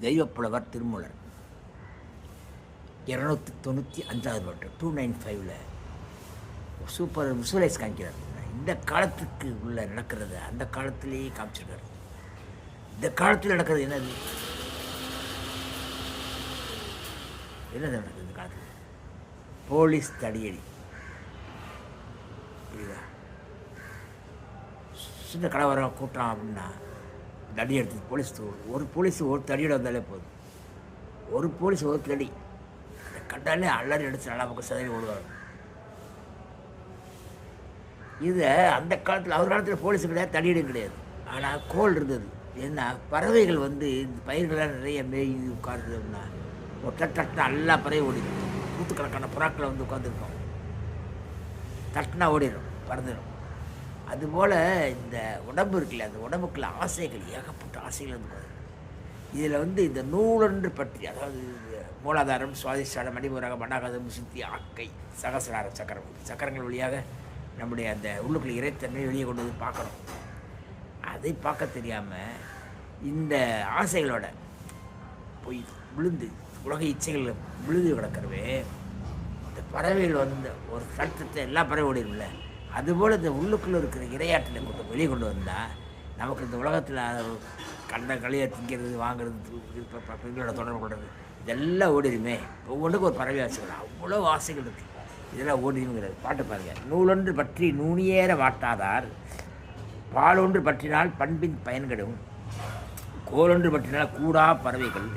தெய்வப்புலவர் திருமூலர். இரநூத்தி தொண்ணூற்றி அஞ்சாவது பாட்டு டூ நைன் ஃபைவ்ல சூப்பர் விசுவலைஸ் காமிக்கிறார். இந்த காலத்துக்கு உள்ள நடக்கிறது அந்த காலத்திலேயே காமிச்சிருக்காரு. இந்த காலத்தில் நடக்கிறது என்னது? என்னது நடக்குது இந்த காலத்தில்? போலீஸ் தடியடி. புரியுதா? சின்ன கலவரம் கூட்டம் அப்படின்னா தடி எடுத்து போலீஸ் ஒரு போலீஸ் ஒரு தடியோட வந்தாலே போதும். ஒரு போலீஸ் ஒரு தடி. அதை கண்டாலே அலறி எடுத்து நல்லா பக்கம் சதவி ஓடுவாங்க இதை அந்த காலத்தில் அவர் காலத்தில் போலீஸ் கிடையாது தடியடும் கிடையாது. ஆனால் கோல் இருந்தது. ஏன்னா பறவைகள் வந்து இந்த பயிர்கள்லாம் நிறைய மேய் உட்காருது அப்படின்னா ஒரு தட்டு எல்லா பறவை ஓடிடும். நூற்றுக்கணக்கான புறாக்களை வந்து உட்காந்துருக்கோம் தட்டினா ஓடிடும் பறந்துடும் அதுபோல் இந்த உடம்பு இருக்குல்ல அந்த உடம்புக்குள்ள ஆசைகள் ஏகப்பட்ட ஆசைகள் வந்து இதில் வந்து இந்த நூலொன்று பற்றி அதாவது மூலாதாரம் சுவாதிஷ்டானம் மணிபூரகம் மண்டாகாதம் சித்தி ஆக்கை சகசிரார சக்கரம் சக்கரங்கள் வழியாக நம்முடைய அந்த உள்ளுக்குள்ள இறைத்தன்மை வெளியே கொண்டு வந்து பார்க்கணும். அதை பார்க்க தெரியாமல் இந்த ஆசைகளோட போய் விழுந்து உலக இச்சைகளில் விழுந்து கிடக்கிறவே இந்த பறவைகள் வந்து ஒரு சட்டத்தை எல்லா பறவை ஓடிடும்ல. அதுபோல் இந்த உள்ளுக்குள்ளே இருக்கிற இரையாற்றலை கொண்டு வெளியே கொண்டு வந்தால் நமக்கு இந்த உலகத்தில் கண்ட களியை திங்கிறது வாங்குறது பெண்களோட தொடர்பு கொள்வது இதெல்லாம் ஓடிடுமே. ஒவ்வொன்றுக்கும் ஒரு பறவை ஆசைகள் அவ்வளோ ஆசைகள் இருக்குது இதெல்லாம் ஓடிடுங்கிறது பாட்டு பாருங்கள் நூலொன்று பற்றி நூனியேற வாட்டாதார் பாலொன்று பற்றினால் பண்பின் பயன்கடும் கோலொன்று பற்றினால் கூடா பறவைகள்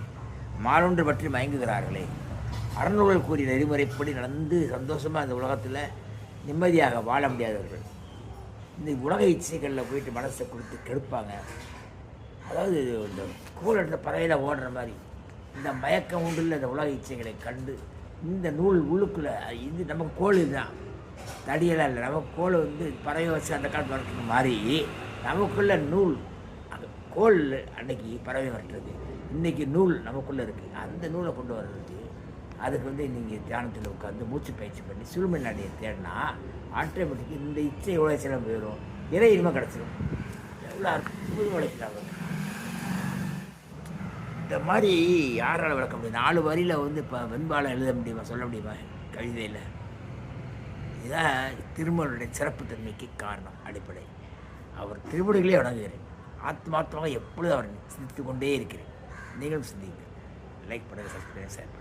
மாலொன்று பற்றி மயங்குகிறார்களே. அறநூல்கள் கூறிய நெறிமுறைப்படி நடந்து சந்தோஷமாக இந்த உலகத்தில் நிம்மதியாக வாழ முடியாதவர்கள். இந்த உலக இச்சைகளில் போயிட்டு மனசை கொடுத்து கெடுப்பாங்க. அதாவது இந்த கோல் எடுத்த பறவையில் ஓடுற மாதிரி. இந்த மயக்கம் உண்டுள்ள இந்த உலக இச்சைகளை கண்டு. இந்த நூல் உள்ளுக்குள்ளே இது நமக்கு கோள் இதுதான். தடியெல்லாம் இல்லை நமக்கு கோல் வந்து பறவை வச்சு அந்த காலத்து வரட்டுற மாதிரி நமக்குள்ள நூல் அந்த கோல் அன்னைக்கு பறவை வரட்டுறது இன்றைக்கி நூல் நமக்குள்ளே இருக்குது அந்த நூலை கொண்டு வர்றதுக்கு அதுக்கு வந்து நீங்கள் தியானத்தில் உட்காந்து மூச்சு பயிற்சி பண்ணி சுழுமை நாடியை தேடினா ஆட்டோமேட்டிக்காக இந்த இச்சை எவ்வளோ சிலம் போயிடும்? இறை இனிமே கிடச்சிடும் எவ்வளோ அற்புதம் உழைக்கிறாங்க இந்த மாதிரி யாரால் விளக்க முடியும்? நாலு வரியில் வந்து இப்போ வெண்பாலை எழுத முடியுமா சொல்ல முடியுமா? கவிதையில். இதுதான் திருமலுடைய சிறப்புத்தன்மைக்கு காரணம் அடிப்படை. அவர் திருமுடிகளே வணங்குகிறேன். ஆத்மார்த்தமாக எப்பொழுதும் அவர் சிந்தித்து கொண்டே இருக்கிறேன். நீங்களும் சிந்திங்க லைக் பண்ணுங்கள் சப்ஸ்கிரைப் சார்